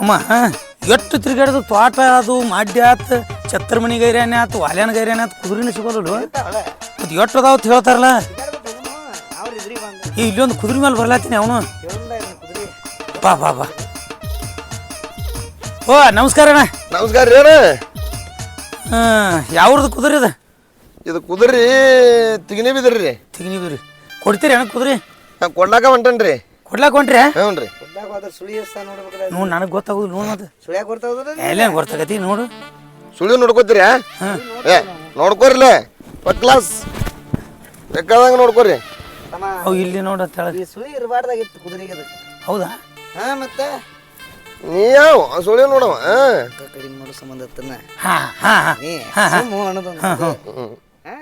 அம்மா ಎಷ್ಟು ತಿರುಗಾಡೋದು ತೋಟ ಅದು ಮಾಡ್ಯ ಆತ್ ಛತ್ರಮಣಿ ಗೈರಾಣಿ ಗೈರ್ಯಾನೆ ಆತು ವಾಲ್ಯಾನ ಗೈರ್ಯಾನೆ ಆತು ಕುದುರೆನ ಸಿಗೋದಲ್ಲ ಮತ್ತೆ ಎಷ್ಟು ಅದಾವ ಅಂತ ಹೇಳ್ತಾರಲ್ಲ? ಈ ಇಲ್ಲೊಂದು ಕುದುರೆ ಮೇಲೆ ಬರ್ಲಾತೀನಿ ಅವನು. ಬಾ ಬಾ ಬಾ. ಓ ನಮಸ್ಕಾರ ಅಣ್ಣ. ನಮಸ್ಕಾರ ರೀ ಅಣ್ಣ. ಯಾವ್ರದ್ದು ಕುದುರೆ ಇದು? ಇದು ಕುದುರಿ ತಿಗನಿ ಬಿದ್ರಿ ರೀ ಬಿದ್ರಿ ಕೊಡ್ತೀರಿ ಅಣ್ಣ ಕುದುರೆ? ಕೊಡ್ಲಾಕ ಹೊಂಟನ್ರಿ. ಕೊಡ್ಲಾಕ ಹೊಂಟ್ರಿ? ಹ್ಞೂ ರೀ ನೋಡು ನನಗೆ ಗೊತ್ತಾಗೋದು ನೋಡ್ ಮತ್ತೆ. ಸುಳ್ಯಾಕ ಬರ್ತಾವ್ರ ಎಲ್ಲ ಗೊತ್ತಾಗತಿ ನೋಡು. ಸುಳಿ ನೋಡ್ಕೋತೀರಿ? ಹಾಂ. ಏ ನೋಡ್ಕೋರಿಲ್ಲ ಫಸ್ಟ್ ಗ್ಲಾಸ್ ಬೇಕಾದಂಗ ನೋಡ್ಕೋರಿ. ಅಮ್ಮ ಅವು ಇಲ್ಲಿ ನೋಡು ಈ ಸುಳಿ ಇರಬಾರ್ದಾಗಿತ್ತು ಕುದುರೆಗೆ ಅದು. ಹೌದಾ? ಹಾ ಮತ್ತೆ? ನೀ ಯಾವ ಆ ಸುಳಿ ನೋಡವ ಹಾಂ ಕಡಿಮೆ ಮಾಡೋ ಸಂಬಂಧ ಇತ್ತನ್ನ. ಹಾ ಹಾ ನೀ ಸುಮ್ಮು ಅನ್ನೋದೊಂದು ಹಾ.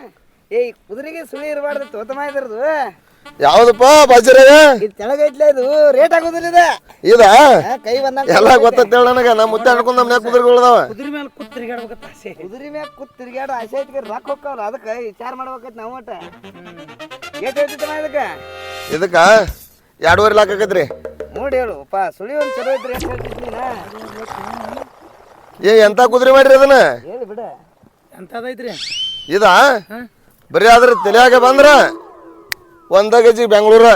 ಏ ಈ ಕುದುರೆಗೆ ಸುಳಿ ಇರಬಾರ್ದು ತೋತಮ ಇದ್ರದು. ಯಾವ್ದಪ್ಪ ಬಾಜರೇ? ಇದು ತೆಳಗೈತ್ಲ ಇದು ರೇಟ್ ಆಗೋದಿಲ್ಲ ಇದೆ. ಇದ? ಕೈ ಬಂದಂಗ ಎಲ್ಲ ಗೊತ್ತೈತೆ ನನಗೆ. ನಮ್ಮ ಮುತ್ತೆ ಅನ್ಕೊಂಡ್ ನಮ್ಮ ಕುದುರೆಗಳದಾವ ಕುದುರೆ ಮೇಲೆ ಕೂತ್ ತಿರುಗಾಡ್ಬೇಕತ್ತ ಆಸೆ. ಕುದುರೆ ಮ್ಯಾಗ ಕೂತ್ ತಿರ್ಗ್ಯಾಡ ಆಸೆ ಐತಿ ರೊಕ್ಕ ಹೋಗ್ತಾವ್ರ ಅದಕ್ಕೆ ವಿಚಾರ ಮಾಡ್ಬೇಕೈತಿ ನಾವು ಒಟ್ಟ. ಏಟ್ ಐತಿ ಇದಕ್ಕೆ? ಇದಕ್ಕ? ಎರಡೂವರೆ ಲಾಕ್ ಆಕೈತ್ರಿ. ನೋಡಿ ಹೇಳು. ಅಪ್ಪ ಸುಳಿ ಒಂದು ಚಲೋ ಇದ್ರೆ ಎಷ್ಟು ಹೇಳ್ತಿದ್ದಿ ಏ ಎಂತ ಕುದುರೆ ಮಾಡ್ರಿ ಅದನ್ನ? ಹೇಳಿ ಬಿಡ. ಎಂತದೈತ್ರಿ ಇದ? ಬರೀ ಆದ್ರೆ ತಲೆಯಾಗ ಬಂದ್ರ? ಒಂದ ಗಜಿ ಬೆಂಗಳೂರ.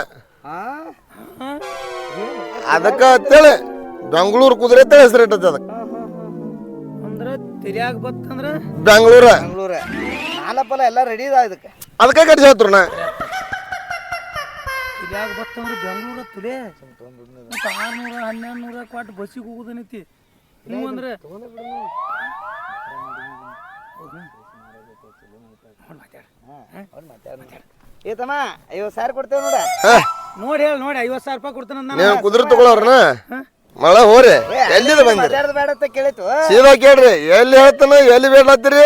ಅದಕ್ಕ ಅಂತೇಳಿ ಬೆಂಗಳೂರು ಕುದುರೆ ಅಂತ ಹೆಸರು ಇಟ್ಟದ ಅದಕ್ಕೆ ಅಂದ್ರೆ ತಿರ್ಯಾಗ ಬತ್ತಂದ್ರ? ಬೆಂಗಳೂರ. ಬೆಂಗಳೂರ. ನಾಲಪ್ಪಲ ಎಲ್ಲ ರೆಡಿ ಅದ ಇದಕ್ಕೆ. ಅದಕ್ಕೆ ಕಟ್ಟಿ ಹೇಳ್ತ್ರು ನಾ. ತಿರ್ಯಾಗ ಬತ್ತಂದ್ರ ಬೆಂಗಳೂರ ತುಲೆ. ಮತ್ತೆ ಆರ್ನೂರ ಹನ್ನೆರಡು ನೂರ ಕೊಟ್ಟು ಬಸ್ಸಿಗೆ ಹೋಗೋದನೈತಿ. ನೀವು ಅಂದ್ರೆ ಏ ತಮ್ಮ ಐವತ್ತು ಸಾವಿರ ಕೊಡ್ತೇವೆ ನೋಡ. ನೋಡಿ ಹೇಳಿ ನೋಡಿ ಐವತ್ತು ಸಾವಿರ ರೂಪಾಯಿ ಕೊಡ್ತೇನೆ ನೀವು ಕುದುರೆ ತಗೊಳವ್ರನ ಮಳ ಹೋರಿ ಎಲ್ಲಿದ ಬಂದಿರಿ? ಮಾತಾಡ್ದ ಬೇಡ ಅಂತ ಕೇಳಿತು. ಸೀದಾ ಕೇಳ್ರಿ ಎಲ್ಲಿ ಹೇಳ್ತಾನ ಎಲ್ಲಿ ಬೇಡತ್ತೀರಿ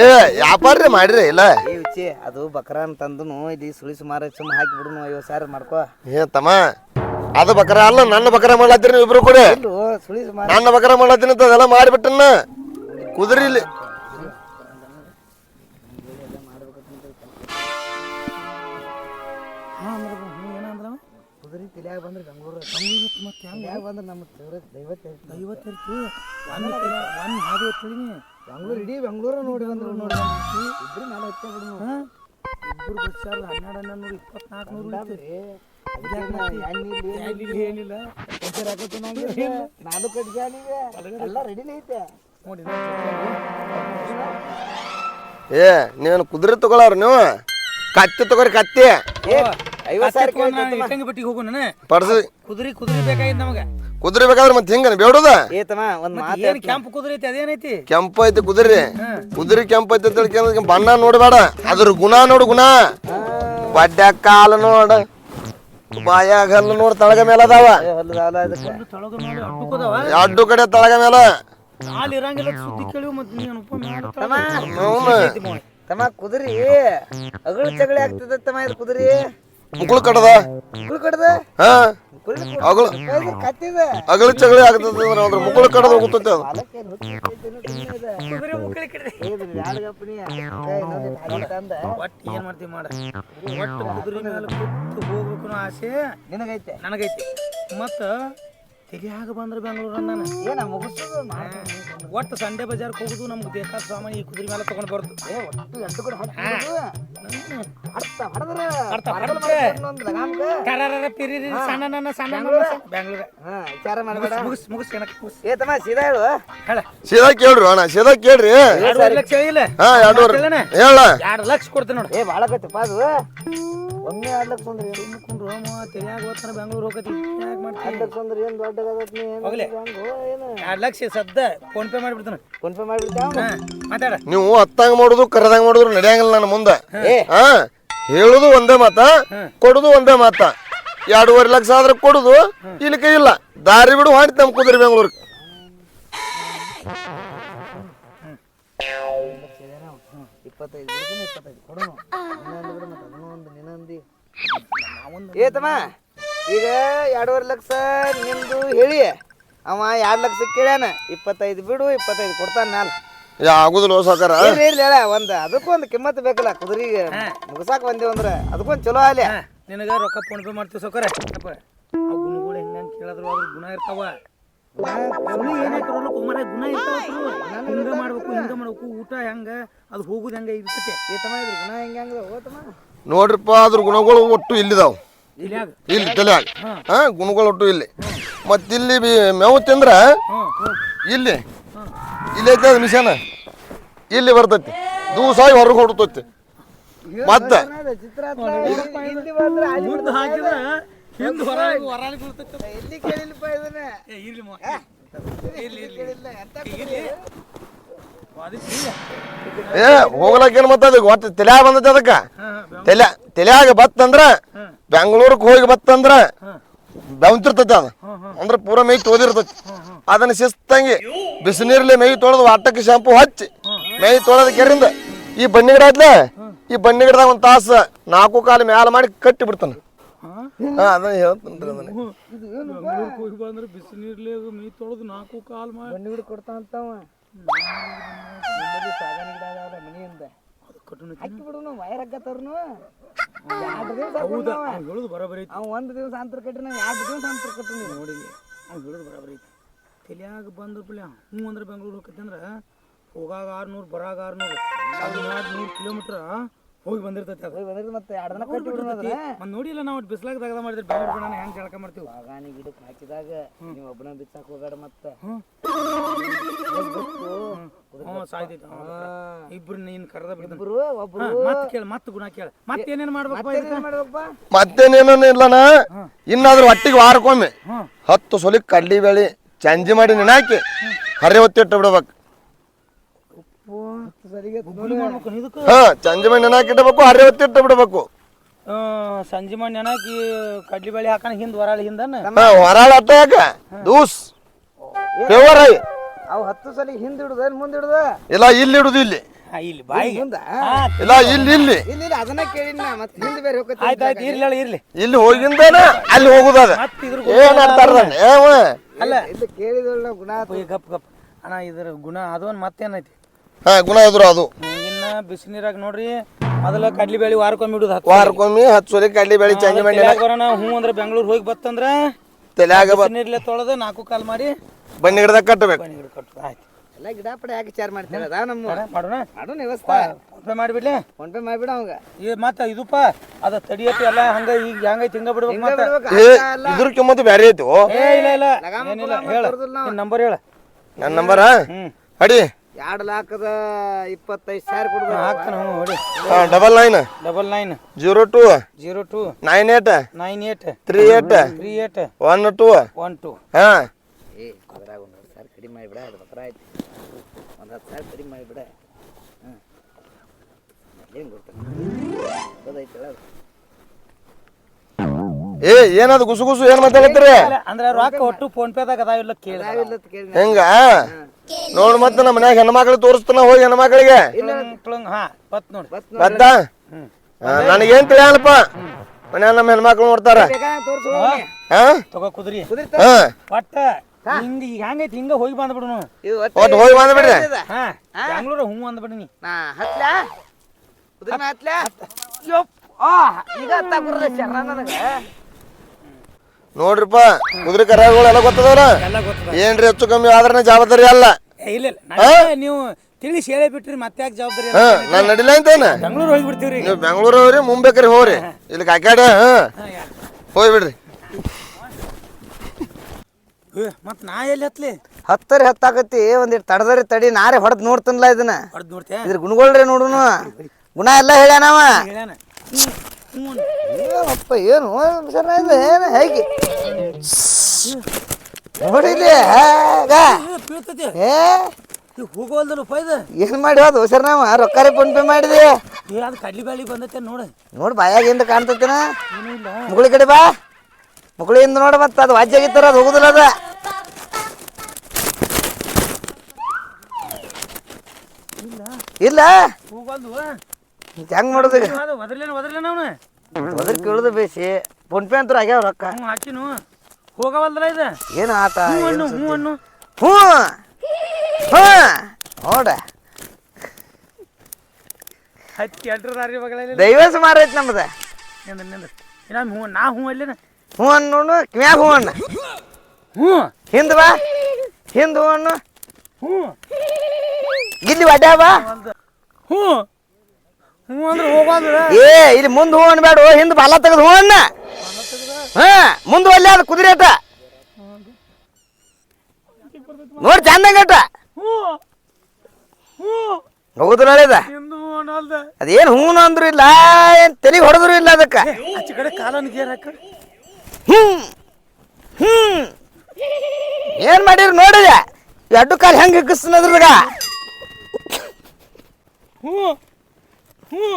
ಏ ವ್ಯಾಪಾರ್ರಿ ಮಾಡ್ರಿ ಇಲ್ಲ. ಹುಚ್ಚಿ ಅದು ಬಕ್ರಾನ್ ತಂದನು ಇಲ್ಲಿ ಸುಳಿ ಸುಮಾರು ಸುಮ್ಮ ಹಾಕಿ ಬಿಡುನು ಐವತ್ತು ಸಾವಿರ ಮಾಡ್ಕೋ. ಏ ತಮ್ಮ ಅದು ಬಕರ ಅಲ್ಲ ನನ್ನ ಬಕರ ಮಾಡ್ಲತ್ತೀರಿ ನೀವು ಇಬ್ರು ಕೂಡ. ಇಲ್ಲು ನನ್ನ ಬಕರ ಮಾಡ್ಲತ್ತೀನಿ ಅಂತ ಅದೆಲ್ಲ ಮಾಡಿಬಿಟ್ಟನ್ನ. ಕುದುರೆ ತಲೆಯಾಗ ಬಂದ್ರೆ ಬೆಂಗಳೂರು ಮತ್ತೆ ಹೆಂಗ? ತಲೆಯಾಗ ಬಂದ್ರೆ ನಮ್ಮ ದೇವ್ರ ದೈವತ್ ಐವತ್ತು ಇರ್ತೀವಿ ಒಂದು ಒಂದು ಹಾದು ಬೆಂಗಳೂರು ಇಡೀ ಬೆಂಗಳೂರು ನೋಡಿ ಬಂದ್ರು ನೋಡಿ ಇಬ್ರು ನಾಳೆ ಹತ್ತೆ ಬಿಡು. ಹಾಂ? ಇಬ್ಬರು ಬಸ್ ಅಲ್ಲ ಹನ್ನೆರಡು ಹನ್ನೆರಡು ನೂರು ಇಪ್ಪತ್ನಾಲ್ಕು ನೂರು ಏನಿಲ್ಲ ನಾನು ಎಲ್ಲ ರೆಡಿನೇ ಐತೆ. ನೋಡಿ ಏ ನೀನು ಕುದುರೆ ತಗೊಳ್ಳೋರು ನೀವು? ಕತ್ತಿ ತಗೋರಿ ಕತ್ತಿ. ಏ ಐವತ್ತು ಸಾವಿರ ಕೇಳ್ತೇನೆ ಇಟ್ಟಂಗಿ ಬಟ್ಟಿಗೆ ಹೋಗು ನಾನು. ಪಡ್ಸಿ ಕುದುರೆ ಕುದುರೆ ಬೇಕಾಗಿತ್ತು ನಮಗೆ. ಕುದುರೆ ಬೇಕಾದ್ರೆ ಮತ್ತೆ ಹಿಂಗ ಬೇಡದ? ಏ ತಮ್ಮ ಒಂದು ಮಾತು ಏನು ಕೆಂಪು ಕುದುರೆ ಐತಿ ಅದೇನೈತಿ? ಕೆಂಪ ಐತಿ ಕುದುರೆ. ಕುದುರೆ ಕೆಂಪ ಐತಿ ಅಂತ ಬಣ್ಣ ನೋಡಬೇಡ. ಅದ್ರ ಗುಣ ನೋಡು ಗುಣ. ಬಡ್ಡ ಕಾಲ ನೋಡ. ಬಾಯಾಗ ಹಲ್ಲು ನೋಡ್ ತಳಗ ಮೇಲೆ ಅದಾವ. ಹೊಲದ ಹೊಲ ಇದಕ್ಕೆ. ತೊಳಗ ಮಾಡಿ ಅಡ್ಡುಕೋದವ ಎರಡು ಕಡೆ ತಳಗ ಮೇಲೆ. ನಾಲ್ ಇರಂಗಿಲ್ಲ ಸುದ್ದಿ ಕೇಳಿವ್ ಮತ್ತೆ ನೀನು ಉಪ ತಮ್ಮ. ಅವ್ನ ತಮ್ಮ ಕುದುರಿ ಅಗಳು ಚಗಳಿ ಆಗ್ತದ ತಮ್ಮ ಇದು ಕುದುರಿ. ಮುಕ್ಳು ಕಡದ ಮುಕ್ಳು ಕಡ್ದ ಹಾ ಅಗಳು ಕತ್ತಿದ ಅಗಳ ಚಗಳಿ ಆಗ್ತದ ಅದ್ರ ಮುಕ್ಳು ಕಡದ ಹೋಗುತ್ತೆ ಅದು. ಒಟ್ಟು ಏನ್ ಮಾಡ್ತೀವಿ ಮಾಡ ಒಟ್ಟು ಕುದುರೆ ಮೇಲೆ ಕೂತು ಹೋಗ್ಬೇಕು ಅನ್ನೋ ಆಸೆ ನಿನಗೈತೆ ನನಗೈತಿ ಮತ್ತ ತೆಗಿಯಾಗ ಬಂದ್ರೆ ಬೆಂಗಳೂರು ನಾನು ಏನ. ಒಟ್ಟು ಸಂಡೆ ಬಜಾರ್ಗೆ ಹೋಗುದು ನಮ್ಗೆ ಬೇಕಾದ ಸಾಮಾನು ಈ ಕುದುರೆ ಮೇಲೆ ತಗೊಂಡ್ ಬರೋದು ಒಟ್ಟು ಎರಡು ಕಡೆ ಹಚ್ಚಿ ಬಿಡು. ಹಡ್ತ, ಹಡ್ದ್ರ. ಹಡ್ತ, ಹೊಡ್ದಲ್ ಹಡ್ದ್ರೆ. ಮಾಡ್ಕೊಂಡು ಇನ್ನೊಂದ್ ಲಗಾಮ್ಗೆ. ಕರಾರ ಪಿರಿರಿ ಸಣ್ಣ ನನ್ನ ಸಣ್ಣ ನನ್ನ ಬೆಂಗಳೂರು ಹಾ, ವಿಚಾರ ಮಾಡ್ಬೇಡ ಮುಗಿಸ್ ಮುಗಿಸ್ ಏನಕ್ಕೆ ಮುಗಿಸ್ ಏ ತಮ್ಮ ಸೀದಾ ಹೇಳು ಹೇಳ ಸೀದಾ ಕೇಳ್ರಿ ಅಣ್ಣ ಸೀದಾ ಕೇಳ್ರಿ ಎರಡೂವರೆ ಲಕ್ಷ ಇಲ್ಲ ಹಾ ಎರಡೂವರೆ ಹೇಳಣ? ಹೇಳ ಎರಡು ಲಕ್ಷ ಕೊಡ್ತೀನಿ ನೋಡಿ ಏ ಭಾಳ ಆಕೈತಪ್ಪ ಅದು ಒಮ್ಮೆ ಆಡ್ಲಕ್ ಅಂದ್ರೆ ಏನು? ಸುಮ್ಕೊಂಡ್ರು ತೆಲಿಯಾಗ ಹೋಗ್ತಾನೆ ಬೆಂಗಳೂರು ಹೋಗತಿ. ಯಾಕೆ ಮಾಡ್ತೀನಿ ಎರಡು ಲಕ್ಷ ಏನು ದೊಡ್ಡ ನೀ? ಹೋಗ್ಲಿ. ಏನು? ಎರಡು ಲಕ್ಷ ಸದ್ದ ಫೋನ್ ಪೇ ಮಾಡಿಬಿಡ್ತಾನೆ. ಫೋನ್ ಪೇ ಮಾಡಿಬಿಡ್ತಾವ ಮಾತಾಡ. ನೀವು ಹತ್ತಂಗ ಮಾಡುದು ಕರೆದಂಗ ಮಾಡುದ್ರು ನಡೆಯಂಗಿಲ್ಲ ನನ್ನ ಮುಂದೆ. ಏ. ಹಾ ಹೇಳುದು ಒಂದೇ ಮಾತ ಕೊಡುದು ಒಂದೇ ಮಾತ. ಎರಡೂವರೆ ಲಕ್ಷ ಆದ್ರೆ ಕೊಡುದು ಕೈ ಇಲ್ಲ. ದಾರಿ ಬಿಡು ಹಾಡಿ ನಮ್ ಕುದುರೆ ಬೆಂಗಳೂರು ಇಪ್ಪತ್ತೈದು ಬಿಡ್ತೀನಿ ಇಪ್ಪತ್ತೈದು ಕೊಡು ಇನ್ನೊಂದು ಬಿಡು ಮತ್ತೆ ಅದನ್ನೂ ಒಂದು ನಿನ್ನೊಂದು ಏ ತಮ್ಮ ಈಗ ಎರಡೂವರೆ ಲಕ್ಷ ನಿಂದು ಹೇಳಿ. ಅವ ಎರಡು ಲಕ್ಷ ಕೇಳ್ಯಾನ. ಇಪ್ಪತ್ತೈದು ಬಿಡು ಇಪ್ಪತ್ತೈದು ಕೊಡ್ತಾನ ಮ್ಯಾಲ. ಯಾ ಆಗುದಿಲ್ಲ ಸಾಕಾರ. ಇರ್ಲಿ ಇರ್ಲಿ ಹೇಳ ಒಂದು ಅದಕ್ಕೂ ಒಂದು ಕಿಮ್ಮತ್ ಬೇಕಲ್ಲ ಕುದುರೆಗೆ ಮುಗಿಸಾಕ ಬಂದೇವು ಅಂದ್ರೆ ಅದಕ್ಕೊಂದು ಚಲೋ ಆಲಿ ನಿನಗೆ ರೊಕ್ಕ ಫೋನ್ ಪೇ ಮಾಡ್ತೀವಿ ಸೌಕರ. ಅಪ್ಪ ಅವು ಗುಣಗಳು ಹೆಂಗಂತ ಕೇಳಿದ್ರು ಅದ್ರ ಗುಣ ಇರ್ತಾವ. ಗುಣ ಏನಾಯ್ತು ಕುಮಾರ ಗುಣ ಇರ್ತಾವ ಹಿಂಗ ಮಾಡ್ಬೇಕು ಹಿಂಗ ಮಾಡ್ಬೇಕು ಊಟ ಹೆಂಗ ಅದು ಹೋಗುದು ಹೆಂಗ ಇರ್ತೈತೆ ಈ ತಮ್ಮ ಇದ್ರ ಗುಣ ಹೆಂಗೆ ಹಂಗದ ಓ ತಮ್ಮ? ನೋಡ್ರಿಪ್ಪ ಅದ್ರ ಗುಣಗಳು ಒಟ್ಟು ಇಲ್ಲಿದಾವ್. ಇಲ್ಲಿ ತಲೆಯಾಗ. ಹಾ. ಗುಣಗಳು ಒಟ್ಟು ಇಲ್ಲಿ. ಮತ್ತಿಲ್ಲಿ ಬಿ ಮೇವು ತಿಂದ್ರ ಇಲ್ಲಿ. ಇಲ್ಲಿ ಐತೆ ಅದು ಮಿಷನ್. ಇಲ್ಲಿ ಬರ್ತೈತಿ. ದೂಸಾಗಿ ಹೊರಗೆ ಹೊಡ್ತೈತಿ ಮತ್ತೆ ಹಿಂದೆ ಹೊರ ಹೊರಾಳಿ ಬೀಳ್ತೈತೆ. ಎಲ್ಲಿ ಕೇಳಿಲ್ಲಪ್ಪ ಇದನ್ನ? ಏ, ಇರ್ಲಿ ಮಾ ಇರ್ಲಿ ಇರ್ಲಿ ಎಂತ ಇರ್ಲಿ ಅದಕ್ಕೆ ಇಲ್ಲ. ಏ ಹೋಗ್ಲಕ್ಕೇನು ಮತ್ತೆ ಅದಕ್ಕೆ ಒಟ್ಟು ತಲೆಯಾಗ ಬಂದೈತಿ ಅದಕ್ಕೆ. ತಲೆ ತಲೆಯಾಗ ಬತ್ತಂದ್ರ. ಬೆಂಗಳೂರಿಗೆ ಹೋಗಿ ಬತ್ತಂದ್ರ. ಬೆವಂತಿರ್ತೈತಿ ಅದು. ಅಂದ್ರೆ ಪೂರ ಮೈ ತೊದಿರ್ತೈತಿ. ಅದನ್ನ ಶಿಸ್ತಂಗಿ ಬಿಸಿನೀರ್ಲಿ ಮೈ ತೊಳೆದು ವಾಟಕ್ಕೆ ಶಾಂಪು ಹಚ್ಚಿ ಮೈ ತೊಳೆದ ಕೆರಿಂದ ಈ ಬನ್ನಿ ಗಿಡ ಐತ್ಲೆ ಈ ಬನ್ನಿ ಗಿಡದಾಗ ಒಂದು ತಾಸು ನಾಲ್ಕು ಕಾಲು ಮ್ಯಾಲ ಮಾಡಿ ಕಟ್ಟಿ ಬಿಡ್ತಾನ ಹೇಳ್ತೇನ್ರಿ ಅದನ್ನ ಹೋಗಿ ಬಂದ್ರೆ ಬಿಸಿ ನೀರ್ಲಿ ಮೀ ತೊಳೆದು ನಾಲ್ಕು ಕಾಲ್ ಮಾಡಿ. ಬನ್ನಿ ಕೊಡ್ತಾ ಅಂತವ ನಿಮ್ಮಲ್ಲಿ ಸಾಗಣೆ ಗಿಡ ಅದಾವಲ್ಲ ಮನೆಯಿಂದ ಹಾಕಿ ವೈರ್ ಎರಡು ದಿವಸ ಹೌದಾ ಅವ್ನು ಹೇಳುದು ಬರೋಬರಿ ಐತಿ. ಅವ್ ಒಂದು ದಿವಸ ಅಂತರ ಕಟ್ಟಿ ನಾವು ಎರಡು ದಿವಸ ಅಂತರ ಕಟ್ಟು ನೀವು. ನೋಡಿ ಅವ್ನು ಹೇಳುದು ಬರೋಬರಿ ಐತಿ. ತಲ್ಯಾಗ ಬಂದ ಬಿಡ್ಲಿ ಹ್ಞೂ ಅಂದ್ರೆ ಬೆಂಗ್ಳೂರು ಹೋಗತ್ತೆ ಅಂದ್ರೆ ಹೋಗಾಗ ಆರ್ನೂರು ಬರಾಗ ಆರ್ನೂರು ಕಿಲೋಮೀಟರ್ ನೂರು ಕಿಲೋಮೀಟ್ರ್ ಹೋಗಿ ಬಂದಿರ್ತೈತೆ ಅದು. ಹೋಗಿ ಬಂದ್ರೆ ಮತ್ತೆ ಎರಡು ದಿನ ಕಟ್ಟಿ ಬಿಡು ಮತ್ತೆ ನೋಡಿಲ್ಲ ನಾವು ಬಿಸ್ಲಾಗ ತೆಗ್ದ ಮಾಡಿದ್ರೆ ಬೆಂಗ್ಳೂರು ಬಿಡೋಣ ಹೆಂಗೆ ಜಳಕ ಮಾಡ್ತೀವಿ? ಬಾಗಾನಿ ಗಿಡಕ್ಕೆ ಹಾಕಿದಾಗ ನೀವು ಒಬ್ಬನ ಬಿಚ್ಚಾಕ ಹೋಗಾಡ ಮತ್ತೆ. ಸಾಯ್ತೈತೆ ಇಬ್ರು ನೀನು ಕರೆದ ಬಿಡ್ತಾರೆ ಮತ್ತೆ ಕೇಳ ಮತ್ತೆ ಗುಣ ಕೇಳ. ಮತ್ತೆ ಏನೇನು ಮಾಡ್ಬೇಕು ಏನ್ ಮಾಡ್ಬೇಕಪ್ಪ ಮತ್ತೇನೇನೂ ಇಲ್ಲನ ಇನ್ನಾದ್ರೂ ಹೊಟ್ಟಿಗೆ ವಾರಕ್ಕೊಮ್ಮೆ. ಹತ್ತು ಸೊಲಿ ಕಡ್ಲಿ ಬೆಳಿ ಚಂಜಿ ಮಾಡಿ ನೆನಾಕಿ. ಹರಿ ಹೊತ್ತಿಟ್ಟು ಬಿಡ್ಬೇಕು ಸರಿಗೆ ಗುಗ್ಗುಲಿ ಮಾಡ್ಬೇಕು ಇದಕ್ಕೆ ಹಾ ಚಂಜಿ ಮಾಡಿ ನೆನಾಕಿಟ್ಟಬೇಕು ಹರಿ ಹೊತ್ತಿಟ್ಟು ಬಿಡ್ಬೇಕು. ಸಂಜೆ ಮಾಡಿ ನೆನಕಿ ಕಡ್ಲಿ ಬೇಳೆ ಹಾಕಣ ಹಿಂದ್ ಹೊರಾಳಿ ಹಿಂದನ? ಹಾ ಹೊರಾಳ ಅಟ್ಟ ಯಾಕ? ದೂಸ್. ಫೇವರ್ ಐ. ಅವು ಹತ್ತು ಸಲ ಹಿಂದ್ ಹಿಡುದ ಮುಂದ್ ಹಿಡುದ ಇಲ್ಲ ಇಲ್ಲಿ ಇಡುದು ಇಲ್ಲಿ. ಹಾ, ಇಲ್ಲಿ ಬಾಯಿ. ಮುಂದ? ಇಲ್ಲ ಇಲ್ಲಿ ಇಲ್ಲಿ. ಇಲ್ಲ ಇಲ್ಲ ಅದನ್ನ ಕೇಳಿನ ಮತ್ತೆ ಹಿಂದ್ ಬೇರೆ ಹೋಗತ್ತೆ ಆಯ್ತು ಆಯ್ತು ಇರ್ಲಿ ಹೇಳು, ಇರ್ಲಿ. ಇಲ್ಲಿ ಹೋಗಿಂದೇನ? ಅಲ್ಲಿ ಹೋಗುದದ. ಮತ್ತೆ ಇದ್ರ ಏನ್ ಆಡ್ತಾರ ಏವ ಅಲ್ಲ. ಇಲ್ಲ ಗುಣ ಆತು. ಗಪ್ ಗಪ್. ಅಣ್ಣ ಇದ್ರ ಗುಣ ಅದೊಂದು ಮತ್ತೇನೈತಿ? ಹಾ ಗುಣ ಇದ್ರು ಅದು. ಇನ್ನ ಬಿಸಿ ನೀರಾಗ ನೋಡ್ರಿ ಮೊದಲ ಕಡ್ಲಿ ಬೇಳೆ ವಾರಕ್ಕೊಮ್ಮೆ ಇಡುದು ಹತ್ತು ವಾರಕ್ಕೊಮ್ಮೆ ಹತ್ತು ಸರಿ ಕಡ್ಲಿ ಬೇಳಿ ಚಂಜಿ ಮಾಡಿ ತಲ್ಯಾಗ ಬರೋಣ ಹ್ಞೂ ಅಂದ್ರೆ ಬೆಂಗಳೂರು ಹೋಗಿ ಬತ್ತಂದ್ರ ತಲೆಯಾಗ ಬ ನೀರ್ಲೆ ತೊಳೆದು ನಾಲ್ಕು ಕಾಲ್ ಮಾಡಿ ಬನ್ನಿ ಗಿಡದಾಗ ಕಟ್ಟಬೇಕು. ಬನ್ನಿ ಗಿಡ ಕಟ್ಟು ಆಯ್ತು. ಎಲ್ಲ ಗಿಡ ಪಡೆ ಯಾಕೆ ಚಾರ್ ಮಾಡ್ತಾರೆ ಅದ ನಮ್ಮ ಮಾಡ- ಮಾಡೋಣ? ಮಾಡೋಣ ವ್ಯವಸ್ಥೆ. ಫೋನ್ ಪೇ ಮಾಡಿಬಿಡ್ಲಿ? ಫೋನ್ ಪೇ ಮಾಡಿಬಿಡ ಅವಂಗ. ಈ ಮತ್ತೆ ಇದಪ್ಪ ಅದ ತಡಿಯತ್ತೆ ಎಲ್ಲ ಹಂಗ ಈಗ ಹೆಂಗೈತಿ ಹಿಂಗ ಬಿಡ್ಬೇಕು ಮತ್ತೆ. ಇದ್ರ ಕಿಮ್ಮತ್ತು ಬ್ಯಾರೆ ಐತಿ? ಓ ಏ ಇಲ್ಲ ಇಲ್ಲ. ಏನಿಲ್ಲ ಹೇಳ. ತರ್ದಿಲ್ಲ ನಂಬರ್ ಹೇಳ. ನನ್ನ ನಂಬರ ಹ್ಮ್. ಅಡಿ ಎರಡು ಲಾಖದ ಇಪ್ಪತ್ತೈದು ಸಾವಿರ ಕೊಡ್ಬೇಕು. ಹಾಕ್ತಾನ ಹ್ಞೂ ಹೊಡಿ. Double nine double nine zero two zero two nine eight nine eight three eight three eight one two one two ಹಾ. ಏ ಅದ್ರಾಗ ಒಂದು ಹತ್ತು ಸಾವಿರ ಕಡಿಮೆ ಮಾಡಿಬಿಡ ಅದು ಬಕ್ರ ಆಯ್ತು. ಒಂದು ಹತ್ತು ಸಾವಿರ ಕಡಿಮೆ ಮಾಡಿಬಿಡ ಹಾಂ ಏನು ಗೊತ್ತ? ಅದು? ಏ ಏನದು ಗುಸು ಗುಸು ಏನ್ ಮಾತಾಡತ್ತೀರಿ ಅಂದ್ರೆ ರೊಕ್ಕ ಒಟ್ಟು ಫೋನ್ ಪೇದಾಗ ಅದಾವಿಲ್ಲ ಕೇಳಿ ಹೆಂಗ? ನೋಡ್ ಮತ್ತೆ ನಮ್ಮ ಮನ್ಯಾಗ ಹೆಣ್ಮಕ್ಳು ತೋರಿಸ್ತಾನ ಹೋಗಿ ಹೆಣ್ಮಕ್ಳಿಗೆ. ಮತ್ತ? ನನಗೇನ್ ತಿಳಿಯಲ್ಲಪ್ಪ? ಮನ್ಯಾಗ ನಮ್ಮ ಹೆಣ್ಮಕ್ಳು ನೋಡ್ತಾರ. ಬೇಕಾದಂಗೆ ತೋರಿಸು ಹಾ? ತಗೋ ಕುದ್ರಿ. ಕುದುರೆ ಹಾ. ಒಟ್ಟ ಹಿಂಗ ಈಗ ಹೆಂಗೈತಿ? ಹಿಂಗ ಹೋಗಿ ಬಂದ್ಬಿಡುನು ಒಟ್ಟು ಹೋಗಿ ಬಂದ್ಬಿಡ್ರಿ. ಹಾ ಬೆಂಗ್ಳೂರ ಹ್ಞೂ ಅಂದ್ಬಿಡಿನಿ ನಾ ಹತ್ಲಾ? ಕುದುರೆ ಹತ್ಲಾ? ಈಗ ಶರಣ ನನಗೆ. ನೋಡ್ರಿಪ್ಪ ಕುದುರೆ ಕರಗಳು ಎಲ್ಲ ಗೊತ್ತದವ್ರ? ಎಲ್ಲ ಗೊತ್ತದ. ಏನ್ರಿ ಹೆಚ್ಚು ಕಮ್ಮಿ ಆದ್ರೆ ಜವಾಬ್ದಾರಿ ಅಲ್ಲ? ಏ, ಇಲ್ಲ ನೀವು ತಿಳಿಸಿ ಹೇಳೇ ಬಿಟ್ರಿ ಮತ್ತೆ ಯಾಕೆ ಜವಾಬ್ದಾರಿ ಹಾ ನಾನ್ ನಡಿಲ್ಲ ಅಂತೇನ. ಬೆಂಗಳೂರು ಹೋಗಿ ಬಿಡ್ತೀವ್ರಿ ನೀವು ಬೆಂಗಳೂರು ಹೋಗ್ರಿ ಮುಂಬೇಕ್ರಿ ಹೋಗ್ರಿ. ಇಲ್ಲಿ ಕಾಕಾಡ ಹಾ. ಹೋಗ್ಬಿಡ್ರಿ ಮತ್ ನಾ ಎಲ್ಲಿ ಹತ್ಲಿ? ಹತ್ತರಿ ಹತ್ತಾಕತಿ ಒಂದಿಟ್ಟು ತಡದರಿ ತಡಿ. ನಾರೆ ಹೊಡೆದ್ ನೋಡ್ತನ್ಲ ಇದನ್ನ. ಹೊಡ್ದು ನೋಡ್ತೇ ಇದ್ರ ಗುಣಗಳ್ರಿ ನೋಡುನು. ಗುಣ ಎಲ್ಲ ಹೇಳ್ಯಾನವ ಹೇಳ್ಯಾನ. ಏನಪ್ಪ ಏನು? ಸರ್ ಇದು ಏನು ಹೇಗೆ? ನೋಡಿಲಿ ಹೇಗ? ಏ ಇದು. ಏನ್ ಮಾಡಿ ಹೋದ್ ಸರ್ ರೊಕ್ಕ ರೊಕ್ಕಾರಿ ಫೋನ್ ಪೇ ಮಾಡಿದೆ ಏ ಅದು ಕಡ್ಲಿ ಬ್ಯಾಳಿ ಬಂದೈತೆ ನೋಡು. ನೋಡ್ ಬಾಯಾಗ ಕಾಣ್ತೈತಿನ? ಏನೂ ಇಲ್ಲ. ಮುಗುಳಿ ಕಡೆ ಬಾ. ಮುಗುಳಿಯಿಂದ ನೋಡಿ ಮತ್ತ ಅದು ವಾಜ್ಯ ಆಗಿತ್ತಾರ ಅದು ಹೋಗುದಿಲ್ಲ ಅದ. ಇಲ್ಲ. ಹೋಗಲ್ದು ಹೆಂಗ್ ಮಾಡೋದು ಈಗ ಒದರ್ಲೇನ ಒದರ್ಲೇನ ಅವನು? ಕೇಳುದು ಬೇಸಿ ಫೋನ್ ಪೇ ಅಂತ ಆಗ್ಯಾವ ರೊಕ್ಕ. ಹ್ಞೂ ಹಾಕಿನು. ಹೋಗವಲ್ದ್ರ ಇದು? ಏನು ಆತ ಹ್ಞೂ ಏನ್ ಅನ್ನು ಸುದ್ದಿ? ಹ್ಞೂ ಅನ್ನು. ಹ್ಞೂ ಹ್ಞೂ ನೋಡ. ಹತ್ತಿ ದೈವ ಸುಮಾರು ಐತಿ ನಮ್ದು. ನಿಂದ ನಿಂದ ಇನ್ನ ಹ್ಞೂ ನಾ ಹ್ಞೂ ಅಲ್ಲೇನ? ಹ್ಞೂ ಅನ್ನು ಕಿವ್ಯಾಗ ಹ್ಞೂ ಅಣ್ಣ ಹ್ಞೂ ಹಿಂದ್ ಬಾ. ಹಿಂದ್ ಹ್ಞೂ ಅನ್ನು. ಹ್ಞೂ ಇಲ್ಲಿ ಬಾ. ಹ್ಞೂ ಹ್ಞೂ ಅಂದ್ರೆ ಹೋಗಲ್ದ ಏ ಇಲ್ಲಿ ಮುಂದೆ ಹೋಗೋಣ ಬೇಡ ಹಿಂದೆ ಬಾಲ ತೆಗೆದು ಹೋಗೋಣ ಹಾ ಮುಂದೆ ಒಲ್ಲೆ ಅದು ಕುದುರೆ ಆಟ ನೋಡಿ ಚಂದಂಗಟ ಹ್ಞೂ ಹ್ಞೂ. ನೋಡಿದ ಹಿಂದು ಅನ್ನಲ್ದ. ಅದೇನ್ ಹೂನು ಅಂದ್ರು ಇಲ್ಲ ಏನ್ ತಲೆ ಹೊಡೆದ್ರು ಇಲ್ಲ ಅದಕ್ಕ. ಆಚೆ ಕಡೆ ಗೇರ್ ಹಾಕ. ಹ್ಮ್ ಹ್ಮ್. ಏನ್ ಮಾಡಿರಿ ನೋಡಿದೆ? ಎರಡು ಕಾಲು ಹೆಂಗ್ ಹಿಕ್ಕಸ್ತನದ್ರದಾಗ ಹ್ಞೂ. ಹ್ಞೂ.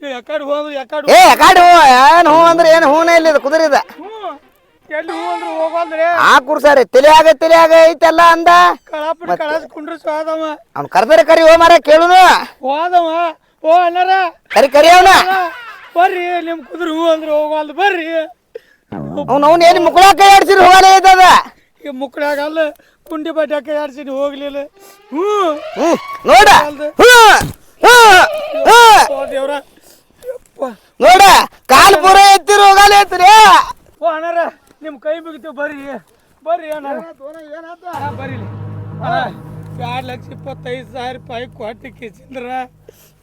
ಯಾಕಡೆ ಹೋದ್ರೆ ಯಾಕಡೆ ಏ ಕಾಡು ಏನು ಏನ್ ಹೂ ಅಂದ್ರೆ ಏನ್ ಹೂನೇ ಇಲ್ಲ ಇದು ಕುದುರೆ ಇದೆ ಹ್ಞೂ. ಎಲ್ಲಿ ಹ್ಞೂ ಅಂದ್ರೆ ಹೋಗಲ್ದ್ರೆ ಆ ಕುರ್ಸಾರಿ ತಲೆ ಆಗ ತಲೆ ಆಗ ಐತೆಲ್ಲ ಅಂದ. ಕಳಾಪಡಿ ಕಳಾಸ್ ಕುಂಡ್ರಸ್ ಹೋದವ ಅವ್ನು ಕರ್ದರೆ ಕರಿ ಹೋ ಮಾರ ಕೇಳುನು. ಹೋದವ ಓ ಅಣ್ಣಾರ. ಕರಿ ಕರಿ ಅವನ. ಬರ್ರಿ ನಿಮ್ ಕುದುರೆ ಹೂ ಅಂದ್ರೆ ಹೋಗಲ್ದು ಬರ್ರಿ. ಅವ್ನು ಅವ್ನು ಏನು ಮುಕ್ಕಳ ಕೈ ಆಡ್ಸಿರಿ ಹೋಗಲೇ ಐತದ ಈಗ ಮುಕ್ಕಳಾಗಲ್ಲ ಕುಂಡಿ ಬಟ್ಟೆ ಕೈ ಆಡ್ಸಿನಿ ಹೋಗ್ಲಿಲ್ಲ. ಹ್ಞೂ. ಹ್ಞೂ ನೋಡ. ಹ್ಮ್. ಓ ದೇವ್ರ ಯಪ್ಪ. ನೋಡ ಕಾಲ್ ಪೂರ ಎತ್ತಿರಿ ಹೋಗಲ್ಲ ಎತ್ತಿರಿ ಓ ಅಣ್ಣಾರ ನಿಮ್ ಕೈ ಮುಗಿತೀವಿ ಬರ್ರಿ. ಬರ್ರಿ ಅಣ್ಣಾರ. ಬರ್ರಿ. ಅಣ್ಣ ಎರಡು ಲಕ್ಷ ಇಪ್ಪತ್ತೈದು ಸಾವಿರ ರೂಪಾಯಿ ಕೊಟ್ಟಿ ಕಿಚಿಂದ್ರ.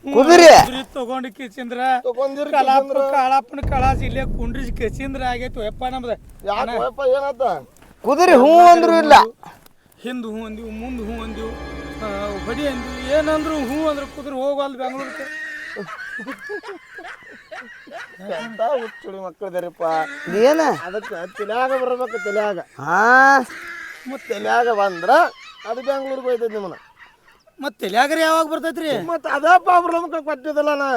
ಕುದುರೆ? ಕುದುರೆ ತಗೊಂಡು ಕಿಸಿಂದ್ರ ತಗೊಂಡಿರಿ ಕಲಾಪ ಕಾಳಪ್ಪನ ಕಳಾಸ್ ಇಲ್ಲೇ ಕುಂಡ್ರಿಸಿ ಕಿಚಿಂದ್ರ ಆಗೈತು ಯಪ್ಪ ನಮ್ದ. ಯಾಕೆ ಏನಾತ ಕುದುರೆ ಹೂ ಅಂದ್ರು ಇಲ್ಲ. ಹಿಂದ್ ಹೂ ಅಂದಿವು ಮುಂದ್ ಹೂ ಅಂದಿವು. ಆ, ಅಂದ್ರು ಅಂದಿವು. ಏನಂದ್ರು ಹೂ ಅಂದ್ರೆ ಕುದುರೆ ಹೋಗಲ್ದು ಬೆಂಗಳೂರಿಗೆ. ಎಂತ ಹುಚ್ಚುಳಿ ಮಕ್ಕಳಿದಾರಿಪ್ಪ ಏನ ಅದಕ್ಕೆ ತಲ್ಯಾಗ ಬರ್ಬೇಕು ತಲ್ಯಾಗ. ಹಾ. ಮತ್ತೆ ತಲ್ಯಾಗ ಬಂದ್ರ ಅದು ಬೆಂಗ್ಳೂರಿಗೆ ಹೋಯ್ತೈತಿ ನಿಮ್ಮನ್ನ ಮತ್ತೆ ತಲ್ಯಾಗ್ರಿ ಯಾವಾಗ ಬರ್ತೈತ್ರಿ? ಮತ್ತೆ ಅವ್ರ ಪ್ರಾಬ್ಲಮ್ ಕೊಟ್ಟಿದ್ದಲ್ಲ ನಾ.